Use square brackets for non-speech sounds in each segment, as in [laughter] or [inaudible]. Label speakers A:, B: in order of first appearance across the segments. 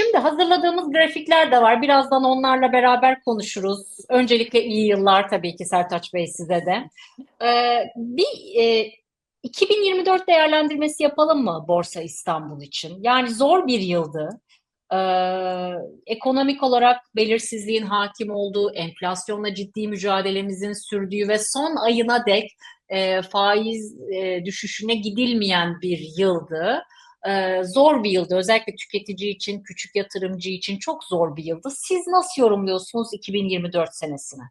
A: Şimdi hazırladığımız grafikler de var. Birazdan onlarla beraber konuşuruz. Öncelikle iyi yıllar tabii ki Sertaç Bey size de. Ee, bir e, 2024 değerlendirmesi yapalım mı Borsa İstanbul için? Yani zor bir yıldı. Ee, ekonomik olarak belirsizliğin hakim olduğu, enflasyonla ciddi mücadelemizin sürdüğü ve son ayına dek e, faiz e, düşüşüne gidilmeyen bir yıldı. Ee, zor bir yıldı. Özellikle tüketici için, küçük yatırımcı için çok zor bir yıldı. Siz nasıl yorumluyorsunuz 2024 senesini?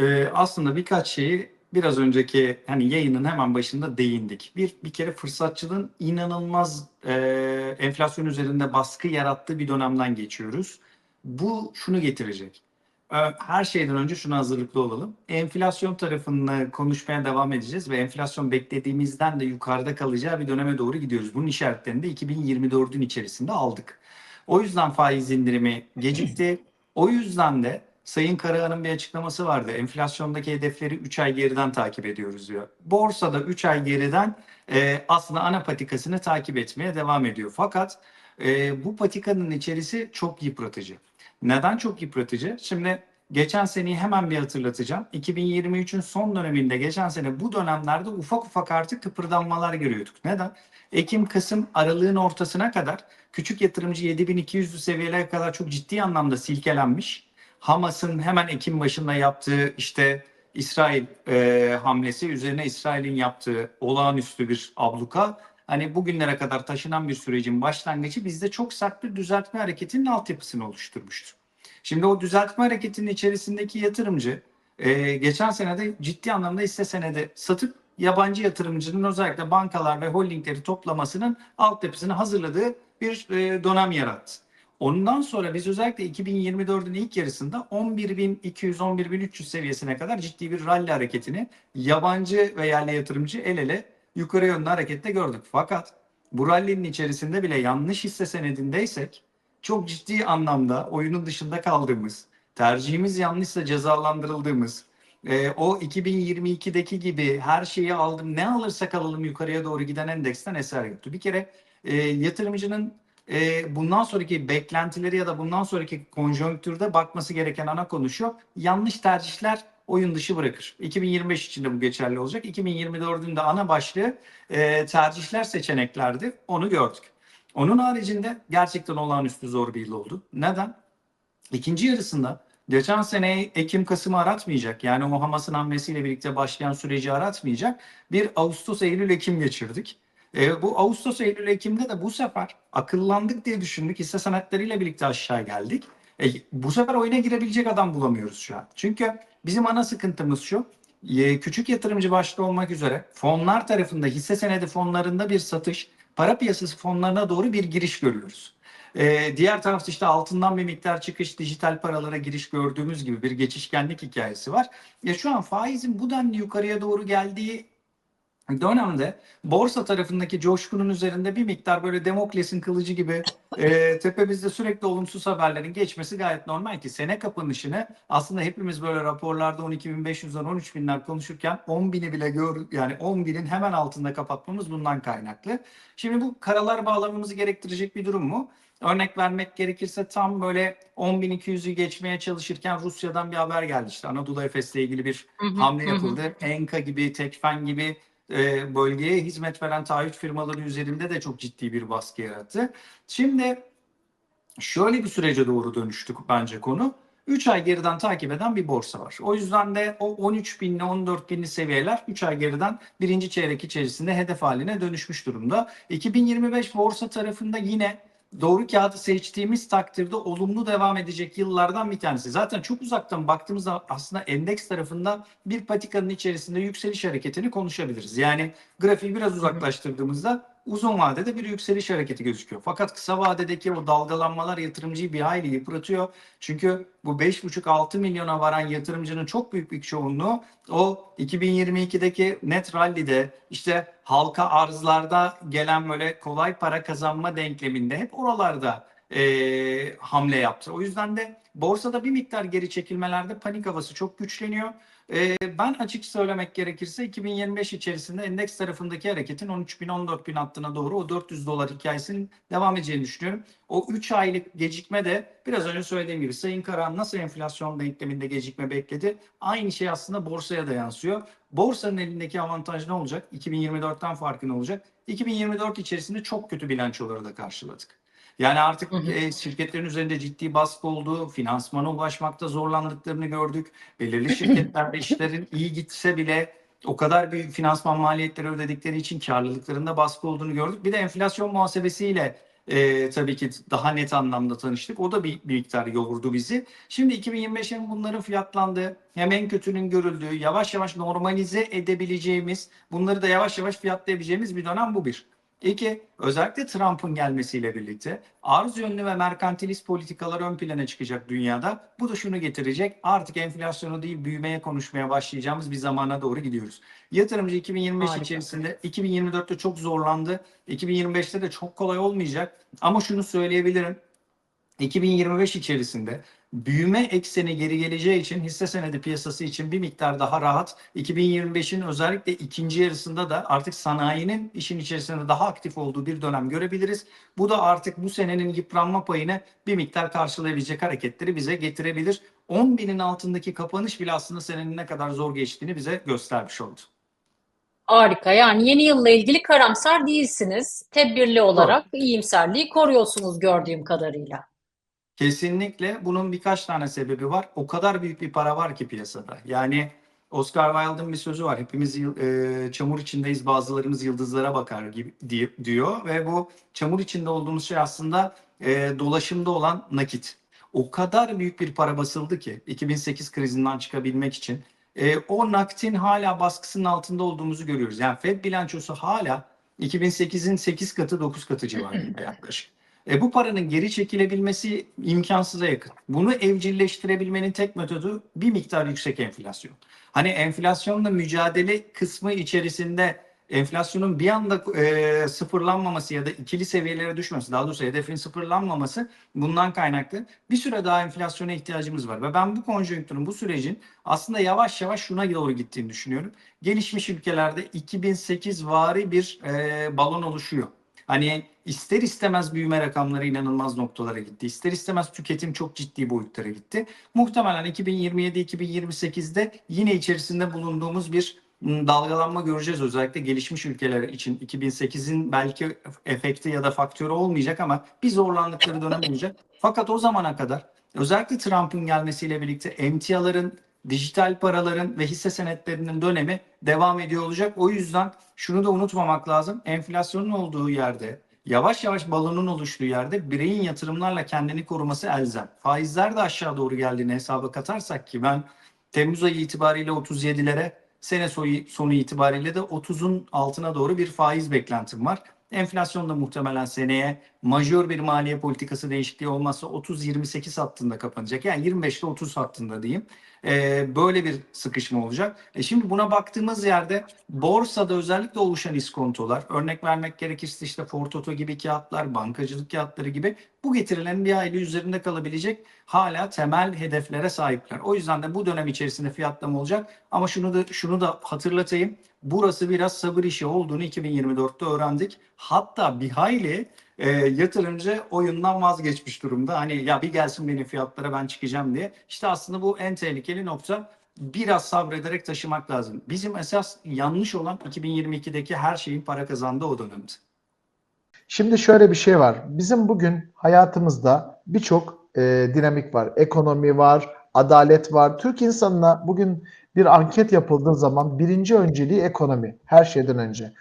B: Ee, aslında birkaç şeyi biraz önceki hani yayının hemen başında değindik. Bir bir kere fırsatçılığın inanılmaz e, enflasyon üzerinde baskı yarattığı bir dönemden geçiyoruz. Bu şunu getirecek. Ee, Her şeyden önce şuna hazırlıklı olalım. Enflasyon tarafını konuşmaya devam edeceğiz ve enflasyon beklediğimizden de yukarıda kalacağı bir döneme doğru gidiyoruz. Bunun işaretlerini de 2024'ün içerisinde aldık. O yüzden faiz indirimi gecikti. O yüzden de Sayın Karahan'ın bir açıklaması vardı. Enflasyondaki hedefleri 3 ay geriden takip ediyoruz diyor. Borsada 3 ay geriden e, aslında ana patikasını takip etmeye devam ediyor. Fakat e, bu patikanın içerisi çok yıpratıcı. Neden çok yıpratıcı? Şimdi geçen seneyi hemen bir hatırlatacağım. 2023'ün son döneminde geçen sene bu dönemlerde ufak ufak artık kıpırdanmalar görüyorduk. Neden? Ekim, Kasım, aralığın ortasına kadar küçük yatırımcı 7200'lü seviyelere kadar çok ciddi anlamda silkelenmiş. Hamas'ın hemen Ekim başında yaptığı işte İsrail e, hamlesi üzerine İsrail'in yaptığı olağanüstü bir abluka hani bugünlere kadar taşınan bir sürecin başlangıcı bizde çok sert bir düzeltme hareketinin altyapısını oluşturmuştu. Şimdi o düzeltme hareketinin içerisindeki yatırımcı e, geçen senede ciddi anlamda hisse senedi satıp yabancı yatırımcının özellikle bankalar ve holdingleri toplamasının altyapısını hazırladığı bir e, dönem yarattı. Ondan sonra biz özellikle 2024'ün ilk yarısında 11.200-11.300 seviyesine kadar ciddi bir rally hareketini yabancı ve yerli yatırımcı el ele yukarı yönlü harekette gördük. Fakat bu rally'nin içerisinde bile yanlış hisse senedindeysek çok ciddi anlamda oyunun dışında kaldığımız, tercihimiz yanlışsa cezalandırıldığımız, e, o 2022'deki gibi her şeyi aldım ne alırsak alalım yukarıya doğru giden endeksten eser yoktu. Bir kere e, yatırımcının e, bundan sonraki beklentileri ya da bundan sonraki konjonktürde bakması gereken ana konu şu. Yanlış tercihler oyun dışı bırakır. 2025 için de bu geçerli olacak. 2024'ün de ana başlığı e, tercihler seçeneklerdi. Onu gördük. Onun haricinde gerçekten olağanüstü zor bir yıl oldu. Neden? İkinci yarısında geçen sene Ekim-Kasım aratmayacak. Yani o Hamas'ın hamlesiyle birlikte başlayan süreci aratmayacak. Bir Ağustos, Eylül, Ekim geçirdik. E, bu Ağustos, Eylül, Ekim'de de bu sefer akıllandık diye düşündük. Hisse senettleriyle birlikte aşağı geldik. E, bu sefer oyuna girebilecek adam bulamıyoruz şu an. Çünkü bizim ana sıkıntımız şu. e, küçük yatırımcı başta olmak üzere fonlar tarafında hisse senedi fonlarında bir satış, para piyasası fonlarına doğru bir giriş görüyoruz. E, diğer tarafta işte altından bir miktar çıkış, dijital paralara giriş gördüğümüz gibi bir geçişkenlik hikayesi var. Ya şu an faizin bu denli yukarıya doğru geldiği dönemde borsa tarafındaki coşkunun üzerinde bir miktar böyle Demokles'in kılıcı gibi e, [laughs] tepemizde sürekli olumsuz haberlerin geçmesi gayet normal ki sene kapanışını aslında hepimiz böyle raporlarda 12.500'den 13.000'ler konuşurken 10.000'i bile gör yani 10.000'in hemen altında kapatmamız bundan kaynaklı. Şimdi bu karalar bağlamamızı gerektirecek bir durum mu? Örnek vermek gerekirse tam böyle 10.200'ü geçmeye çalışırken Rusya'dan bir haber geldi. İşte Anadolu Efes'le ilgili bir
A: Hı hı,
B: hamle
A: hı.
B: yapıldı. Enka gibi, Tekfen gibi e, bölgeye hizmet veren taahhüt firmaları üzerinde de çok ciddi bir baskı yarattı. Şimdi şöyle bir sürece doğru dönüştük bence konu. 3 ay geriden takip eden bir borsa var. O yüzden de o 13 binli 14 binli seviyeler 3 ay geriden birinci çeyrek içerisinde hedef haline dönüşmüş durumda. 2025 borsa tarafında yine doğru kağıdı seçtiğimiz takdirde olumlu devam edecek yıllardan bir tanesi. Zaten çok uzaktan baktığımızda aslında endeks tarafında bir patikanın içerisinde yükseliş hareketini konuşabiliriz. Yani grafiği biraz uzaklaştırdığımızda uzun vadede bir yükseliş hareketi gözüküyor. Fakat kısa vadedeki o dalgalanmalar yatırımcıyı bir hayli yıpratıyor. Çünkü bu 5,5-6 milyona varan yatırımcının çok büyük bir çoğunluğu o 2022'deki net rally'de işte halka arzlarda gelen böyle kolay para kazanma denkleminde hep oralarda e, hamle yaptı. O yüzden de borsada bir miktar geri çekilmelerde panik havası çok güçleniyor. Ee, ben açık söylemek gerekirse 2025 içerisinde endeks tarafındaki hareketin 13.000-14.000 hattına doğru o 400 dolar hikayesinin devam edeceğini düşünüyorum. O 3 aylık gecikme de biraz önce söylediğim gibi Sayın Karahan nasıl enflasyon denkleminde gecikme bekledi? Aynı şey aslında borsaya da yansıyor. Borsanın elindeki avantaj ne olacak? 2024'ten farkı ne olacak? 2024 içerisinde çok kötü bilançoları da karşıladık. Yani artık
A: Hı hı.
B: e, şirketlerin üzerinde ciddi baskı olduğu, finansmana ulaşmakta zorlandıklarını gördük. Belirli [clears throat] şirketlerde işlerin iyi gitse bile o kadar büyük finansman maliyetleri ödedikleri için karlılıklarında baskı olduğunu gördük. Bir de enflasyon muhasebesiyle e, tabii ki daha net anlamda tanıştık. O da bir, bir miktar yoğurdu bizi. Şimdi 2025'in bunların fiyatlandığı, hem en kötünün görüldüğü, yavaş yavaş normalize edebileceğimiz, bunları da yavaş yavaş fiyatlayabileceğimiz bir dönem bu bir. İki, özellikle Trump'ın gelmesiyle birlikte arz yönlü ve merkantilist politikalar ön plana çıkacak dünyada. Bu da şunu getirecek. Artık enflasyonu değil büyümeye konuşmaya başlayacağımız bir zamana doğru gidiyoruz. Yatırımcı 2025
A: Harika.
B: içerisinde 2024'te çok zorlandı. 2025'te de çok kolay olmayacak. Ama şunu söyleyebilirim. 2025 içerisinde büyüme ekseni geri geleceği için hisse senedi piyasası için bir miktar daha rahat. 2025'in özellikle ikinci yarısında da artık sanayinin işin içerisinde daha aktif olduğu bir dönem görebiliriz. Bu da artık bu senenin yıpranma payını bir miktar karşılayabilecek hareketleri bize getirebilir. 10 binin altındaki kapanış bile aslında senenin ne kadar zor geçtiğini bize göstermiş oldu.
A: Harika. Yani yeni yılla ilgili karamsar değilsiniz. Tedbirli olarak iyimserliği koruyorsunuz gördüğüm kadarıyla.
B: Kesinlikle bunun birkaç tane sebebi var. O kadar büyük bir para var ki piyasada. Yani Oscar Wilde'ın bir sözü var. Hepimiz e, çamur içindeyiz, bazılarımız yıldızlara bakar gibi diye, diyor ve bu çamur içinde olduğumuz şey aslında e, dolaşımda olan nakit. O kadar büyük bir para basıldı ki 2008 krizinden çıkabilmek için e, o nakitin hala baskısının altında olduğumuzu görüyoruz. Yani Fed bilançosu hala 2008'in 8 katı 9 katı civarında [clears throat] yaklaşık. E, bu paranın geri çekilebilmesi imkansıza yakın. Bunu evcilleştirebilmenin tek metodu bir miktar yüksek enflasyon. Hani enflasyonla mücadele kısmı içerisinde enflasyonun bir anda e, sıfırlanmaması ya da ikili seviyelere düşmesi, daha doğrusu hedefin sıfırlanmaması bundan kaynaklı. Bir süre daha enflasyona ihtiyacımız var ve ben bu konjonktürün, bu sürecin aslında yavaş yavaş şuna doğru gittiğini düşünüyorum. Gelişmiş ülkelerde 2008 vari bir e, balon oluşuyor. Hani ister istemez büyüme rakamları inanılmaz noktalara gitti. İster istemez tüketim çok ciddi boyutlara gitti. Muhtemelen 2027-2028'de yine içerisinde bulunduğumuz bir m, dalgalanma göreceğiz özellikle gelişmiş ülkeler için 2008'in belki efekti ya da faktörü olmayacak ama bir zorlandıkları dönem olacak. Fakat o zamana kadar özellikle Trump'ın gelmesiyle birlikte emtiaların, dijital paraların ve hisse senetlerinin dönemi devam ediyor olacak. O yüzden şunu da unutmamak lazım. Enflasyonun olduğu yerde, yavaş yavaş balonun oluştuğu yerde bireyin yatırımlarla kendini koruması elzem. Faizler de aşağı doğru geldiğini hesaba katarsak ki ben Temmuz ayı itibariyle 37'lere, sene sonu, itibariyle de 30'un altına doğru bir faiz beklentim var. Enflasyon da muhtemelen seneye majör bir maliye politikası değişikliği olmazsa 30-28 hattında kapanacak. Yani 25 ile 30 hattında diyeyim. Ee, böyle bir sıkışma olacak. E şimdi buna baktığımız yerde borsada özellikle oluşan iskontolar, örnek vermek gerekirse işte Fortoto gibi kağıtlar, bankacılık kağıtları gibi bu getirilerin bir aile üzerinde kalabilecek hala temel hedeflere sahipler. O yüzden de bu dönem içerisinde fiyatlama olacak. Ama şunu da şunu da hatırlatayım. Burası biraz sabır işi olduğunu 2024'te öğrendik. Hatta bir hayli e, yatırımcı oyundan vazgeçmiş durumda. Hani ya bir gelsin benim fiyatlara ben çıkacağım diye. İşte aslında bu en tehlikeli nokta. Biraz sabrederek taşımak lazım. Bizim esas yanlış olan 2022'deki her şeyin para kazandığı o dönemdi.
C: Şimdi şöyle bir şey var. Bizim bugün hayatımızda birçok e, dinamik var. Ekonomi var, adalet var. Türk insanına bugün bir anket yapıldığı zaman birinci önceliği ekonomi. Her şeyden önce.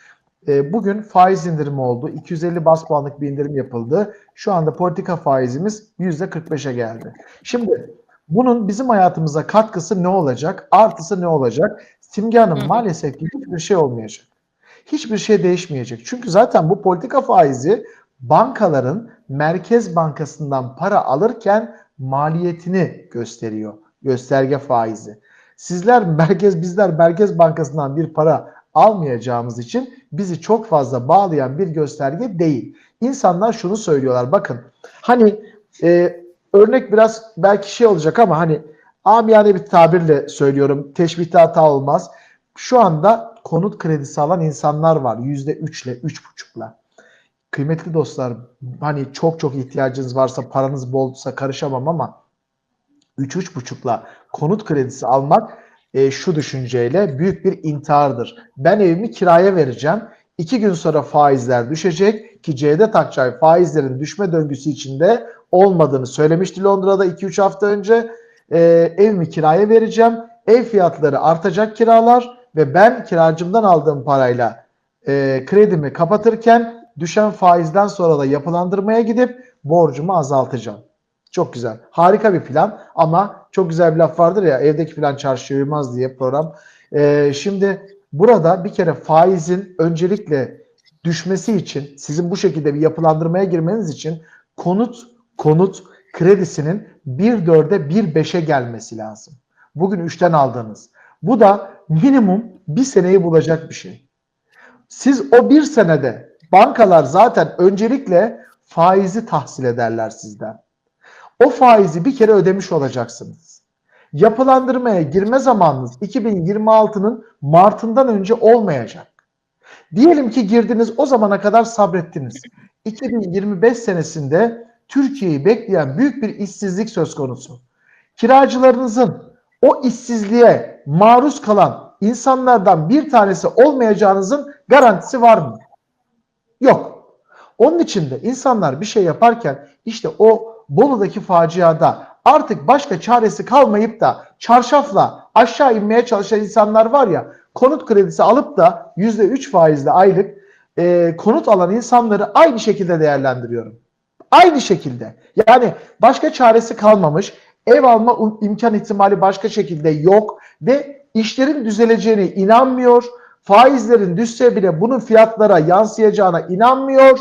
C: E, bugün faiz indirimi oldu. 250 bas puanlık bir indirim yapıldı. Şu anda politika faizimiz %45'e geldi. Şimdi bunun bizim hayatımıza katkısı ne olacak? Artısı ne olacak? Simge Hanım maalesef ki hiçbir şey olmayacak. Hiçbir şey değişmeyecek. Çünkü zaten bu politika faizi bankaların Merkez Bankası'ndan para alırken maliyetini gösteriyor. Gösterge faizi. Sizler merkez bizler Merkez Bankası'ndan bir para almayacağımız için bizi çok fazla bağlayan bir gösterge değil. İnsanlar şunu söylüyorlar bakın hani e, örnek biraz belki şey olacak ama hani amiyane bir tabirle söylüyorum. Teşbihte hata olmaz. Şu anda konut kredisi alan insanlar var. %3 ile 3,5'la. Kıymetli dostlar hani çok çok ihtiyacınız varsa paranız bolsa karışamam ama 3-3,5'la konut kredisi almak e, şu düşünceyle büyük bir intihardır. Ben evimi kiraya vereceğim. İki gün sonra faizler düşecek ki Cevdet Akçay faizlerin düşme döngüsü içinde olmadığını söylemişti Londra'da 2-3 hafta önce. E, evimi kiraya vereceğim. Ev fiyatları artacak kiralar ve ben kiracımdan aldığım parayla e, kredimi kapatırken düşen faizden sonra da yapılandırmaya gidip borcumu azaltacağım. Çok güzel. Harika bir plan ama çok güzel bir laf vardır ya evdeki plan çarşıya uymaz diye program. Ee, şimdi burada bir kere faizin öncelikle düşmesi için sizin bu şekilde bir yapılandırmaya girmeniz için konut konut kredisinin 1.4'e 1.5'e gelmesi lazım. Bugün 3'ten aldığınız. Bu da minimum bir seneyi bulacak bir şey. Siz o bir senede bankalar zaten öncelikle faizi tahsil ederler sizden. O faizi bir kere ödemiş olacaksınız. Yapılandırmaya girme zamanınız 2026'nın Mart'ından önce olmayacak. Diyelim ki girdiniz o zamana kadar sabrettiniz. 2025 senesinde Türkiye'yi bekleyen büyük bir işsizlik söz konusu. Kiracılarınızın o işsizliğe maruz kalan insanlardan bir tanesi olmayacağınızın garantisi var mı? Yok. Onun için de insanlar bir şey yaparken işte o Bolu'daki faciada artık başka çaresi kalmayıp da çarşafla aşağı inmeye çalışan insanlar var ya konut kredisi alıp da %3 faizle aylık e, konut alan insanları aynı şekilde değerlendiriyorum. Aynı şekilde. Yani başka çaresi kalmamış. Ev alma imkan ihtimali başka şekilde yok ve işlerin düzeleceğine inanmıyor. Faizlerin düşse bile bunun fiyatlara yansıyacağına inanmıyor.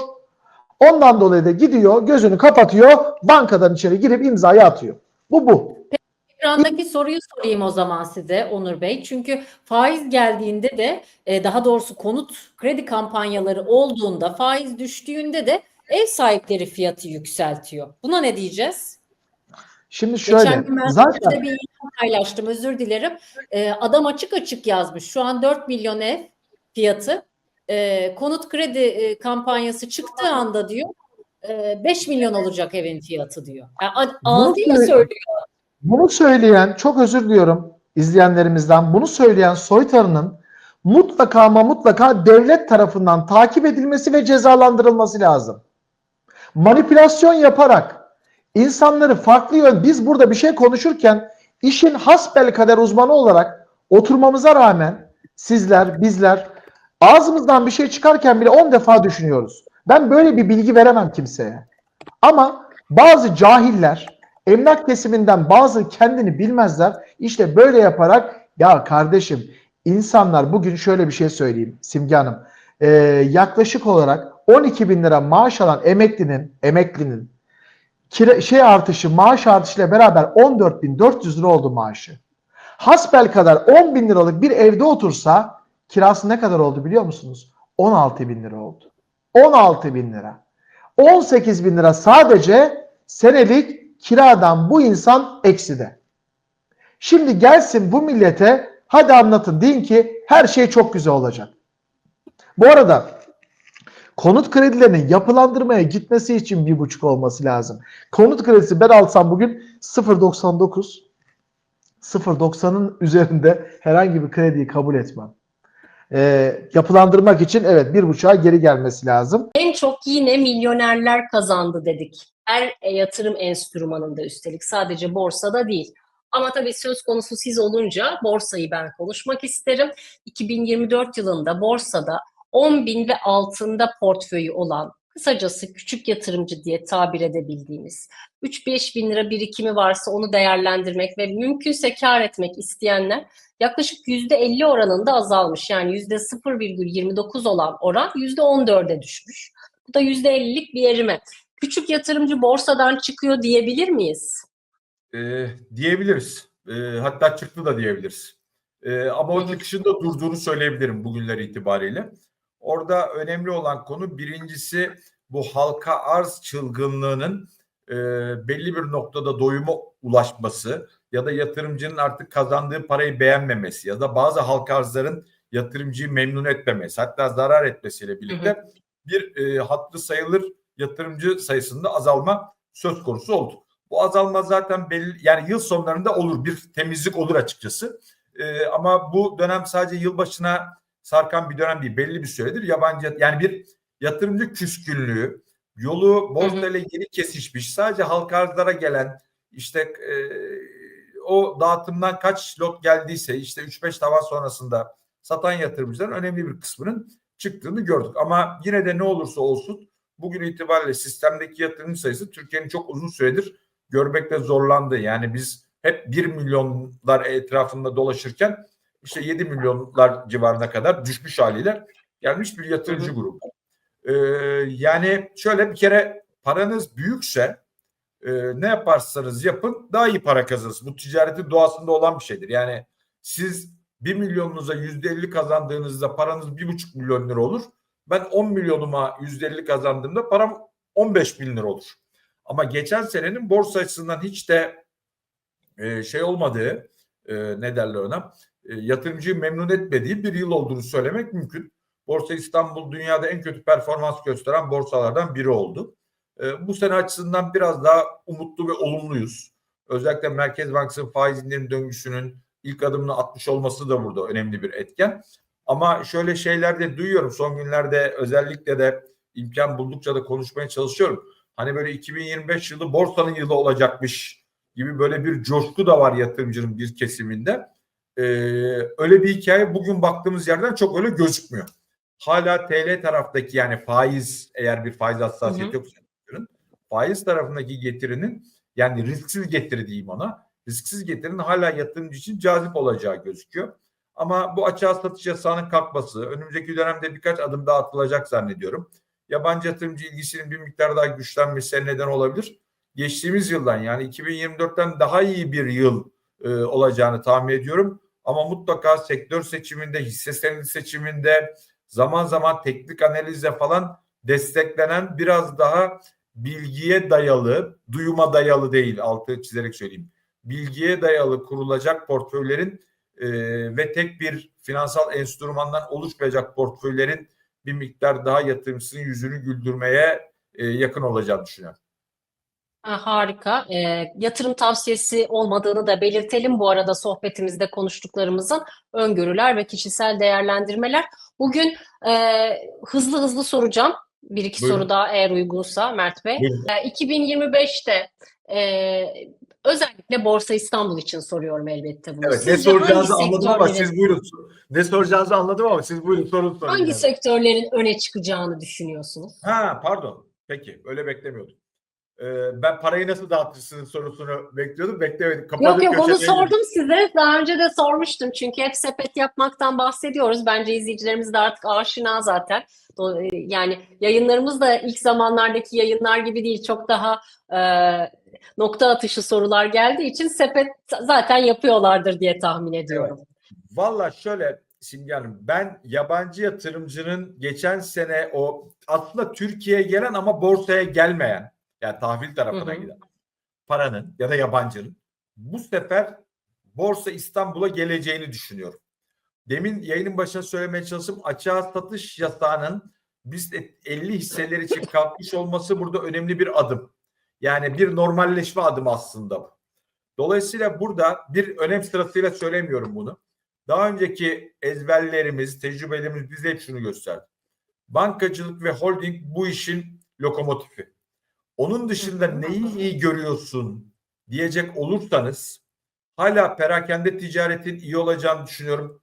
C: Ondan dolayı da gidiyor, gözünü kapatıyor, bankadan içeri girip imzayı atıyor. Bu bu.
A: Ekrandaki soruyu sorayım o zaman size Onur Bey. Çünkü faiz geldiğinde de e, daha doğrusu konut kredi kampanyaları olduğunda faiz düştüğünde de ev sahipleri fiyatı yükseltiyor. Buna ne diyeceğiz?
C: Şimdi şöyle,
A: Geçen gün ben
C: zaten
A: bir paylaştım özür dilerim. E, adam açık açık yazmış. Şu an 4 milyon ev fiyatı. E, konut kredi e, kampanyası çıktığı anda diyor e, 5 milyon olacak evin fiyatı diyor. Yani ağzıyla söylüyor.
C: bunu söyleyen, çok özür diliyorum izleyenlerimizden, bunu söyleyen soytarının mutlaka ama mutlaka devlet tarafından takip edilmesi ve cezalandırılması lazım. Manipülasyon yaparak insanları farklı yön, biz burada bir şey konuşurken işin hasbel kader uzmanı olarak oturmamıza rağmen sizler, bizler ağzımızdan bir şey çıkarken bile 10 defa düşünüyoruz. Ben böyle bir bilgi veremem kimseye. Ama bazı cahiller, emlak kesiminden bazı kendini bilmezler. İşte böyle yaparak ya kardeşim insanlar bugün şöyle bir şey söyleyeyim Simge Hanım. Ee, yaklaşık olarak 12 bin lira maaş alan emeklinin emeklinin kira, şey artışı maaş artışıyla beraber 14.400 lira oldu maaşı. Hasbel kadar 10 bin liralık bir evde otursa kirası ne kadar oldu biliyor musunuz? 16 bin lira oldu. 16 bin lira. 18 bin lira sadece senelik kiradan bu insan ekside. Şimdi gelsin bu millete hadi anlatın deyin ki her şey çok güzel olacak. Bu arada konut kredilerinin yapılandırmaya gitmesi için bir buçuk olması lazım. Konut kredisi ben alsam bugün 0.99 0.90'ın üzerinde herhangi bir krediyi kabul etmem. Ee, yapılandırmak için evet bir buçuğa geri gelmesi lazım.
D: En çok yine milyonerler kazandı dedik. Her e, yatırım enstrümanında üstelik sadece borsada değil. Ama tabii söz konusu siz olunca borsayı ben konuşmak isterim. 2024 yılında borsada 10 bin ve altında portföyü olan kısacası küçük yatırımcı diye tabir edebildiğimiz 3-5 bin lira birikimi varsa onu değerlendirmek ve mümkünse kar etmek isteyenler yaklaşık %50 oranında azalmış. Yani %0,29 olan oran %14'e düşmüş. Bu da %50'lik bir erime. Küçük yatırımcı borsadan çıkıyor diyebilir miyiz?
E: e, diyebiliriz. E, hatta çıktı da diyebiliriz. E, ama o çıkışında durduğunu söyleyebilirim bugünler itibariyle. Orada önemli olan konu birincisi bu halka arz çılgınlığının e, belli bir noktada doyuma ulaşması ya da yatırımcının artık kazandığı parayı beğenmemesi ya da bazı halka arzların yatırımcıyı memnun etmemesi hatta zarar etmesiyle birlikte bir e, hatlı sayılır yatırımcı sayısında azalma söz konusu oldu. Bu azalma zaten belli yani yıl sonlarında olur bir temizlik olur açıkçası. E, ama bu dönem sadece yılbaşına sarkan bir dönem değil belli bir süredir yabancı yani bir yatırımcı küskünlüğü yolu borsayla ilgili kesişmiş sadece halka arzlara gelen işte e, o dağıtımdan kaç lot geldiyse işte 3-5 tavan sonrasında satan yatırımcıların önemli bir kısmının çıktığını gördük. Ama yine de ne olursa olsun bugün itibariyle sistemdeki yatırımcı sayısı Türkiye'nin çok uzun süredir görmekte zorlandı. Yani biz hep 1 milyonlar etrafında dolaşırken işte 7 milyonlar civarına kadar düşmüş haliyle gelmiş bir yatırımcı grubu. Ee, yani şöyle bir kere paranız büyükse e, ne yaparsanız yapın daha iyi para kazanırsınız. Bu ticaretin doğasında olan bir şeydir. Yani siz 1 milyonunuza yüzde elli kazandığınızda paranız bir buçuk milyon lira olur. Ben 10 milyonuma yüzde elli kazandığımda param 15 bin lira olur. Ama geçen senenin borsa açısından hiç de e, şey olmadığı e, ne derler ona yatırımcıyı memnun etmediği bir yıl olduğunu söylemek mümkün. Borsa İstanbul dünyada en kötü performans gösteren borsalardan biri oldu. E, bu sene açısından biraz daha umutlu ve olumluyuz. Özellikle Merkez Bankası'nın faiz indirim döngüsünün ilk adımını atmış olması da burada önemli bir etken. Ama şöyle şeyler de duyuyorum son günlerde özellikle de imkan buldukça da konuşmaya çalışıyorum. Hani böyle 2025 yılı borsanın yılı olacakmış gibi böyle bir coşku da var yatırımcının bir kesiminde. Ee, öyle bir hikaye bugün baktığımız yerden çok öyle gözükmüyor. Hala TL taraftaki yani faiz eğer bir faiz hassasiyeti yoksa faiz tarafındaki getirinin yani risksiz getiri diyeyim ona. Risksiz getirinin hala yatırımcı için cazip olacağı gözüküyor. Ama bu açığa satış yasağının kalkması önümüzdeki dönemde birkaç adım daha atılacak zannediyorum. Yabancı yatırımcı ilgisinin bir miktar daha güçlenmesine neden olabilir. Geçtiğimiz yıldan yani 2024'ten daha iyi bir yıl e, olacağını tahmin ediyorum. Ama mutlaka sektör seçiminde, hisse senedi seçiminde, zaman zaman teknik analizle falan desteklenen biraz daha bilgiye dayalı, duyuma dayalı değil altı çizerek söyleyeyim. Bilgiye dayalı kurulacak portföylerin e, ve tek bir finansal enstrümandan oluşmayacak portföylerin bir miktar daha yatırımcısının yüzünü güldürmeye e, yakın olacağını düşünüyorum.
D: Ha, Harika. Ee, yatırım tavsiyesi olmadığını da belirtelim. Bu arada sohbetimizde konuştuklarımızın öngörüler ve kişisel değerlendirmeler. Bugün e, hızlı hızlı soracağım. Bir iki
E: Buyurun.
D: soru daha eğer uygunsa Mert Bey.
E: Buyurun.
D: E, 2025'te e, özellikle Borsa İstanbul için soruyorum elbette bunu.
E: Evet ne
D: Sizce
E: soracağınızı
D: hangi
E: anladım ama siz buyurun. Ne soracağınızı anladım ama siz buyurun sorun sorun.
D: Hangi
E: yani.
D: sektörlerin öne çıkacağını düşünüyorsunuz?
E: Ha pardon. Peki öyle beklemiyordum. Ee, ben parayı nasıl dağıtırsınız sorusunu bekliyordum. Beklemedim. Kapadım
D: Yok yok onu sordum size. Daha önce de sormuştum çünkü hep sepet yapmaktan bahsediyoruz. Bence izleyicilerimiz de artık aşina zaten. Do- Yani yayınlarımız da ilk zamanlardaki yayınlar gibi değil. Çok daha e, nokta atışı sorular geldiği için sepet zaten yapıyorlardır diye tahmin ediyorum.
E: Valla şöyle Simge Hanım ben yabancı yatırımcının geçen sene o aslında Türkiye'ye gelen ama borsaya gelmeyen yani tahvil tarafına
D: Hı hı.
E: giden paranın ya da yabancının bu sefer Borsa İstanbul'a geleceğini düşünüyorum. Demin yayının başına söylemeye çalıştım açığa satış yasağının biz de 50 hisseler için kalkmış olması burada önemli bir adım. Yani bir normalleşme adımı aslında bu. Dolayısıyla burada bir önem sırasıyla söylemiyorum bunu. Daha önceki ezberlerimiz, tecrübelerimiz bize hep şunu gösterdi. Bankacılık ve holding bu işin lokomotifi. Onun dışında neyi iyi görüyorsun diyecek olursanız hala perakende ticaretin iyi olacağını düşünüyorum.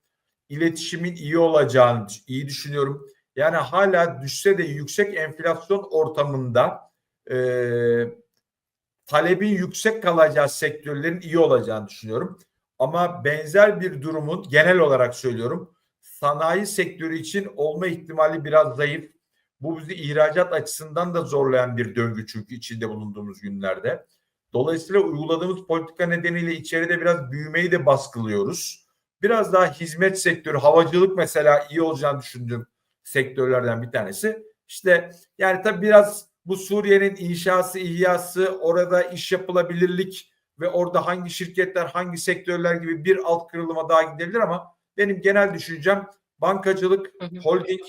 E: İletişimin iyi olacağını iyi düşünüyorum. Yani hala düşse de yüksek enflasyon ortamında eee talebin yüksek kalacağı sektörlerin iyi olacağını düşünüyorum. Ama benzer bir durumun genel olarak söylüyorum sanayi sektörü için olma ihtimali biraz zayıf. Bu bizi ihracat açısından da zorlayan bir döngü çünkü içinde bulunduğumuz günlerde. Dolayısıyla uyguladığımız politika nedeniyle içeride biraz büyümeyi de baskılıyoruz. Biraz daha hizmet sektörü, havacılık mesela iyi olacağını düşündüğüm sektörlerden bir tanesi. İşte yani tabii biraz bu Suriye'nin inşası, ihyası, orada iş yapılabilirlik ve orada hangi şirketler, hangi sektörler gibi bir alt kırılıma daha gidebilir ama benim genel düşüncem bankacılık, holding,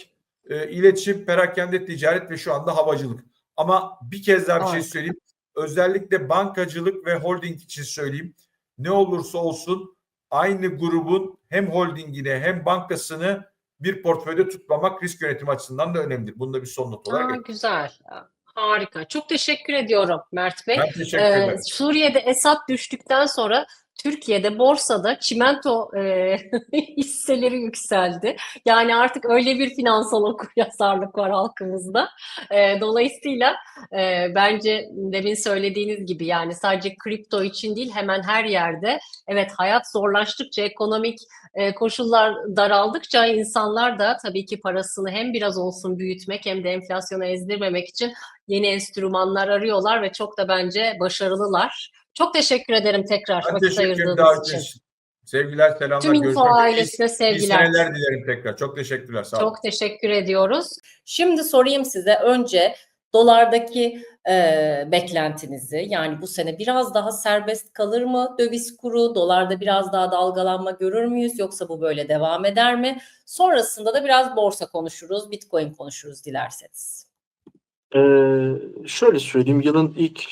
E: e, iletişim, perakende ticaret ve şu anda havacılık. Ama bir kez daha bir şey
A: Harika.
E: söyleyeyim. Özellikle bankacılık ve holding için söyleyeyim. Ne olursa olsun aynı grubun hem holdingine hem bankasını bir portföyde tutmamak risk yönetimi açısından da önemlidir. Bunu da bir son not olarak
D: Aa, güzel. Harika. Çok teşekkür ediyorum Mert Bey.
E: Ben teşekkür
D: Ee,
E: ederim.
D: Suriye'de Esad düştükten sonra Türkiye'de borsada çimento e, [laughs] hisseleri yükseldi. Yani artık öyle bir finansal okuryazarlık [laughs] var halkımızda. E, dolayısıyla e, bence demin söylediğiniz gibi yani sadece kripto için değil hemen her yerde evet hayat zorlaştıkça ekonomik e, koşullar daraldıkça insanlar da tabii ki parasını hem biraz olsun büyütmek hem de enflasyona ezdirmemek için yeni enstrümanlar arıyorlar ve çok da bence başarılılar. Çok teşekkür ederim tekrar
E: Ben
D: vakit
E: teşekkür ederim
D: ayırdığınız için.
E: için. Sevgiler, selamlar.
D: Tüm Info ailesine
E: İyi
D: sevgiler.
E: seneler dilerim tekrar. Çok teşekkürler. Sağ olun.
D: Çok teşekkür ediyoruz. Şimdi sorayım size önce dolardaki e, beklentinizi yani bu sene biraz daha serbest kalır mı döviz kuru dolarda biraz daha dalgalanma görür müyüz yoksa bu böyle devam eder mi? Sonrasında da biraz borsa konuşuruz, bitcoin konuşuruz dilerseniz.
F: Ee, şöyle söyleyeyim, yılın ilk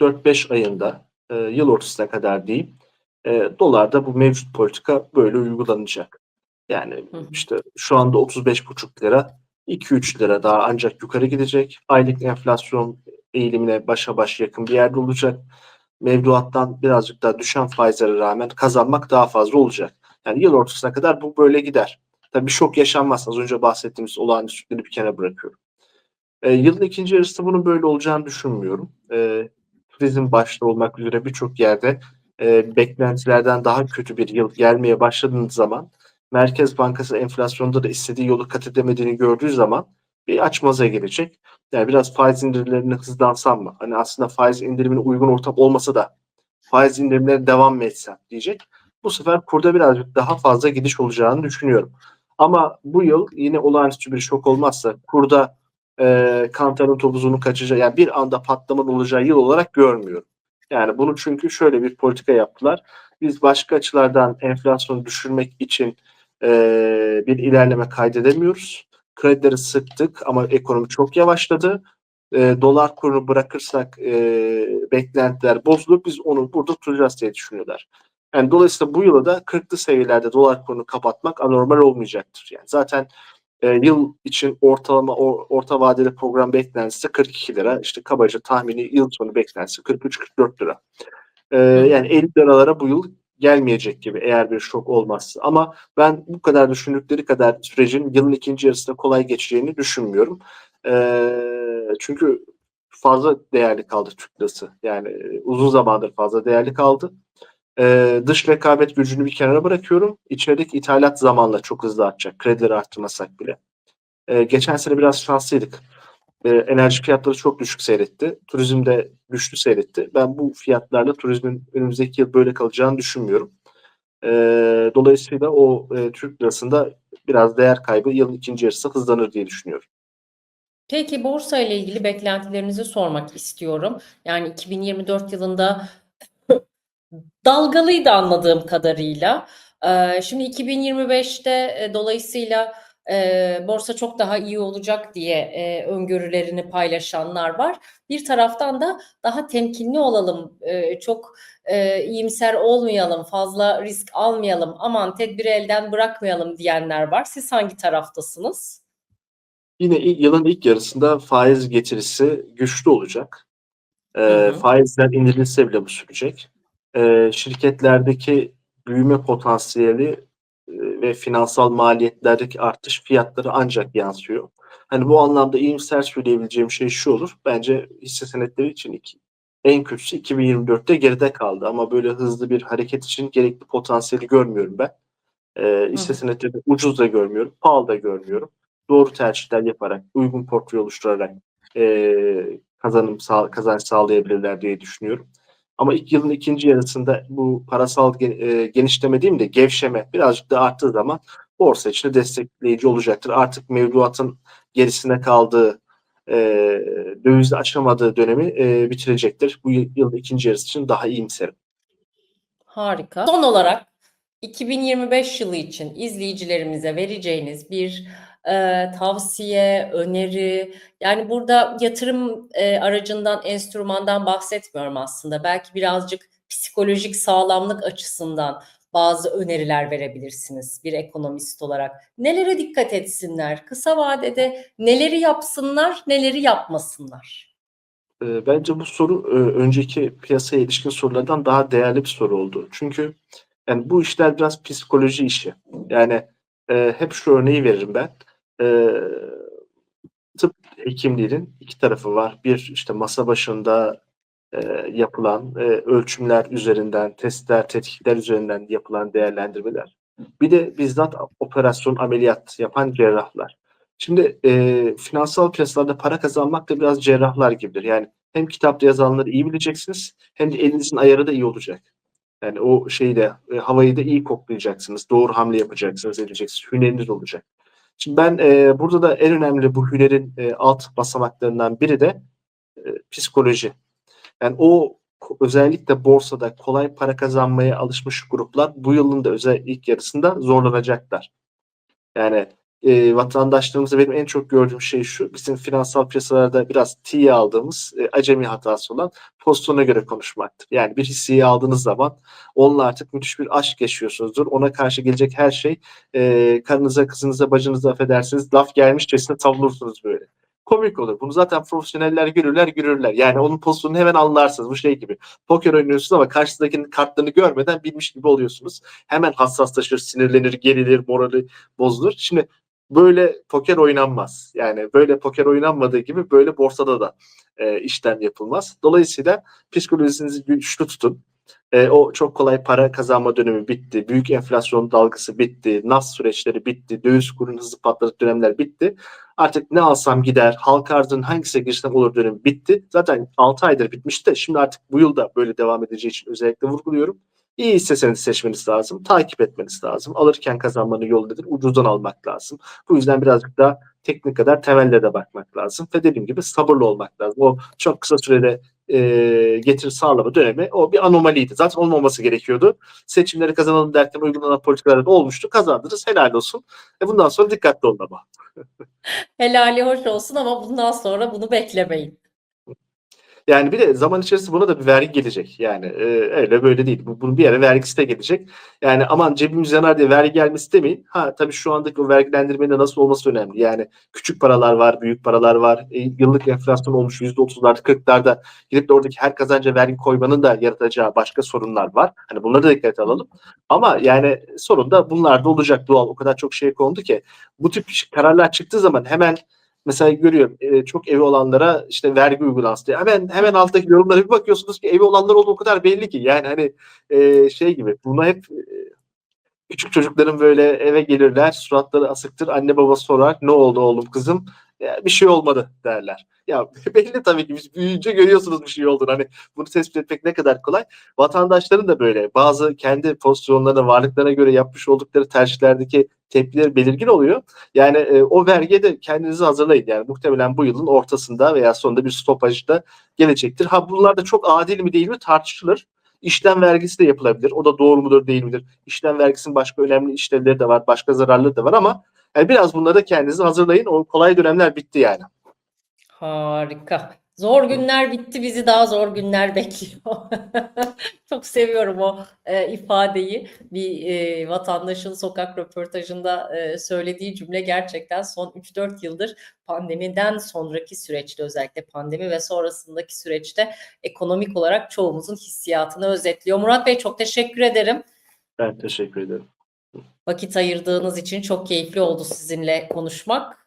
F: 4-5 ayında, e, yıl ortasına kadar diyeyim, e, dolarda bu mevcut politika böyle uygulanacak. Yani işte şu anda 35,5 lira, 2-3 lira daha ancak yukarı gidecek. Aylık enflasyon eğilimine başa baş yakın bir yerde olacak. Mevduattan birazcık daha düşen faizlere rağmen kazanmak daha fazla olacak. Yani yıl ortasına kadar bu böyle gider. Tabii şok yaşanmaz. Az önce bahsettiğimiz olağanüstüleri bir kenara bırakıyorum. E, yılın ikinci yarısında bunun böyle olacağını düşünmüyorum. E, turizm başta olmak üzere birçok yerde e, beklentilerden daha kötü bir yıl gelmeye başladığınız zaman Merkez Bankası enflasyonda da istediği yolu kat edemediğini gördüğü zaman bir açmaza gelecek. Yani biraz faiz indirimlerine hızlansam mı? Hani aslında faiz indirimine uygun ortam olmasa da faiz indirimlerine devam mı etsem diyecek. Bu sefer kurda birazcık daha fazla gidiş olacağını düşünüyorum. Ama bu yıl yine olağanüstü bir şok olmazsa kurda e, kantarın topuzunu kaçacağı yani bir anda patlamanın olacağı yıl olarak görmüyorum. Yani bunu çünkü şöyle bir politika yaptılar. Biz başka açılardan enflasyonu düşürmek için e, bir ilerleme kaydedemiyoruz. Kredileri sıktık ama ekonomi çok yavaşladı. E, dolar kurunu bırakırsak e, beklentiler bozulur. Biz onu burada tutacağız diye düşünüyorlar. Yani dolayısıyla bu yıla da 40'lı seviyelerde dolar kurunu kapatmak anormal olmayacaktır. Yani zaten e, yıl için ortalama or, orta vadeli program beklentisi 42 lira. İşte kabaca tahmini yıl sonu beklentisi 43-44 lira. E, yani 50 liralara bu yıl gelmeyecek gibi eğer bir şok olmazsa. Ama ben bu kadar düşündükleri kadar sürecin yılın ikinci yarısında kolay geçeceğini düşünmüyorum. E, çünkü fazla değerli kaldı Türk lirası. Yani e, uzun zamandır fazla değerli kaldı. Ee, dış rekabet gücünü bir kenara bırakıyorum. İçerideki ithalat zamanla çok hızlı artacak. Kredileri arttırmasak bile. Ee, geçen sene biraz şanslıydık. Ee, enerji fiyatları çok düşük seyretti. Turizm de güçlü seyretti. Ben bu fiyatlarla turizmin önümüzdeki yıl böyle kalacağını düşünmüyorum. Ee, dolayısıyla o e, Türk lirasında biraz değer kaybı yılın ikinci yarısı hızlanır diye düşünüyorum.
D: Peki borsa ile ilgili beklentilerinizi sormak istiyorum. Yani 2024 yılında dalgalıydı anladığım kadarıyla. Ee, Şimdi 2025'te e, dolayısıyla e, borsa çok daha iyi olacak diye e, öngörülerini paylaşanlar var. Bir taraftan da daha temkinli olalım, e, çok e, iyimser olmayalım, fazla risk almayalım, aman tedbiri elden bırakmayalım diyenler var. Siz hangi taraftasınız?
F: Yine yılın ilk yarısında faiz getirisi güçlü olacak.
D: Hı.
F: faizler indirilse bile bu sürecek. Ee, şirketlerdeki büyüme potansiyeli e, ve finansal maliyetlerdeki artış fiyatları ancak yansıyor. Hani bu anlamda iyimser söyleyebileceğim şey şu olur. Bence hisse senetleri için iki, en kötüsü 2024'te geride kaldı. Ama böyle hızlı bir hareket için gerekli potansiyeli görmüyorum ben. Ee, hisse senetleri ucuz da görmüyorum, pahalı da görmüyorum. Doğru tercihler yaparak, uygun portföy oluşturarak e, kazanım sağ, kazanç sağlayabilirler diye düşünüyorum. Ama ilk yılın ikinci yarısında bu parasal e, genişleme değil de gevşeme birazcık da arttığı zaman borsa için de destekleyici olacaktır. Artık mevduatın gerisine kaldığı e, dövizde aşamadığı dönemi e, bitirecektir. Bu yıl- yılın ikinci yarısı için daha iyimserim.
D: Harika. Son olarak 2025 yılı için izleyicilerimize vereceğiniz bir e, tavsiye, öneri, yani burada yatırım e, aracından, enstrümandan bahsetmiyorum aslında. Belki birazcık psikolojik sağlamlık açısından bazı öneriler verebilirsiniz bir ekonomist olarak. Nelere dikkat etsinler? Kısa vadede neleri yapsınlar, neleri yapmasınlar?
F: E, bence bu soru e, önceki piyasaya ilişkin sorulardan daha değerli bir soru oldu. Çünkü yani bu işler biraz psikoloji işi. Yani e, hep şu örneği veririm ben. E, tıp hekimliğinin iki tarafı var. Bir işte masa başında e, yapılan e, ölçümler üzerinden, testler, tetkikler üzerinden yapılan değerlendirmeler. Bir de bizzat operasyon, ameliyat yapan cerrahlar. Şimdi e, finansal piyasalarda para kazanmak da biraz cerrahlar gibidir. Yani hem kitapta yazanları iyi bileceksiniz hem de elinizin ayarı da iyi olacak. Yani o şeyi de e, havayı da iyi koklayacaksınız. Doğru hamle yapacaksınız, edeceksiniz. Hüneriniz olacak. Şimdi ben e, burada da en önemli bu hünerin e, alt basamaklarından biri de e, psikoloji. Yani o özellikle borsada kolay para kazanmaya alışmış gruplar bu yılın da özel ilk yarısında zorlanacaklar. Yani e, vatandaşlarımızda benim en çok gördüğüm şey şu. Bizim finansal piyasalarda biraz tiye aldığımız e, acemi hatası olan pozisyona göre konuşmaktır. Yani bir hisseyi aldığınız zaman onunla artık müthiş bir aşk yaşıyorsunuzdur. Ona karşı gelecek her şey e, karınıza, kızınıza, bacınıza affedersiniz laf gelmişçesine savunursunuz böyle. Komik olur. Bunu zaten profesyoneller görürler, görürler. Yani onun pozisyonunu hemen anlarsınız. Bu şey gibi. Poker oynuyorsunuz ama karşısındakinin kartlarını görmeden bilmiş gibi oluyorsunuz. Hemen hassaslaşır, sinirlenir, gerilir, morali bozulur. Şimdi böyle poker oynanmaz. Yani böyle poker oynanmadığı gibi böyle borsada da e, işlem yapılmaz. Dolayısıyla psikolojinizi güçlü tutun. E, o çok kolay para kazanma dönemi bitti. Büyük enflasyon dalgası bitti. NAS süreçleri bitti. Döviz kurunun hızlı patladığı dönemler bitti. Artık ne alsam gider. Halka arzının hangisine girsem olur dönemi bitti. Zaten 6 aydır bitmişti de şimdi artık bu yılda böyle devam edeceği için özellikle vurguluyorum. İyi hisse senedi seçmeniz lazım. Takip etmeniz lazım. Alırken kazanmanın yolu nedir? Ucuzdan almak lazım. Bu yüzden birazcık daha teknik kadar temelde de bakmak lazım. Ve dediğim gibi sabırlı olmak lazım. O çok kısa sürede e, getiri sağlama dönemi o bir anomaliydi. Zaten olmaması gerekiyordu. Seçimleri kazanalım derken uygulanan politikalar olmuştu. Kazandınız. Helal olsun. E bundan sonra dikkatli olun ama. [laughs]
D: Helali hoş olsun ama bundan sonra bunu beklemeyin.
F: Yani bir de zaman içerisinde buna da bir vergi gelecek. Yani e, öyle böyle değil. Bu, bunun bir yere vergisi de gelecek. Yani aman cebimiz yanar diye vergi gelmesi demeyin. Ha tabii şu andaki o vergilendirmenin nasıl olması önemli. Yani küçük paralar var, büyük paralar var. E, yıllık enflasyon olmuş %30'larda, 40'larda gidip de oradaki her kazanca vergi koymanın da yaratacağı başka sorunlar var. Hani bunları da dikkate alalım. Ama yani sorun da bunlar da olacak doğal. O kadar çok şey kondu ki bu tip kararlar çıktığı zaman hemen mesela görüyorum e, çok evi olanlara işte vergi uygulansın diye. Hemen hemen alttaki yorumlara bir bakıyorsunuz ki evi olanlar olduğu kadar belli ki. Yani hani e, şey gibi buna hep e, küçük çocukların böyle eve gelirler suratları asıktır anne baba sorar ne oldu oğlum kızım bir şey olmadı derler. Ya [laughs] belli tabii ki biz büyüyünce görüyorsunuz bir şey olduğunu. Hani bunu tespit etmek ne kadar kolay. Vatandaşların da böyle bazı kendi pozisyonlarına, varlıklarına göre yapmış oldukları tercihlerdeki tepkileri belirgin oluyor. Yani e, o vergiye de kendinizi hazırlayın. Yani muhtemelen bu yılın ortasında veya sonunda bir stopaj da gelecektir. Ha bunlar da çok adil mi değil mi tartışılır. İşlem vergisi de yapılabilir. O da doğru mudur değil midir? İşlem vergisinin başka önemli işlevleri de var, başka zararları da var ama yani biraz bunları da kendinizi hazırlayın. O kolay dönemler bitti yani.
D: Harika. Zor günler bitti, bizi daha zor günler [laughs] bekliyor. Çok seviyorum o e, ifadeyi. Bir e, vatandaşın sokak röportajında e, söylediği cümle gerçekten son 3-4 yıldır pandemiden sonraki süreçte özellikle pandemi ve sonrasındaki süreçte ekonomik olarak çoğumuzun hissiyatını özetliyor. Murat Bey çok teşekkür ederim.
F: Ben teşekkür ederim.
D: Vakit ayırdığınız için çok keyifli oldu sizinle konuşmak.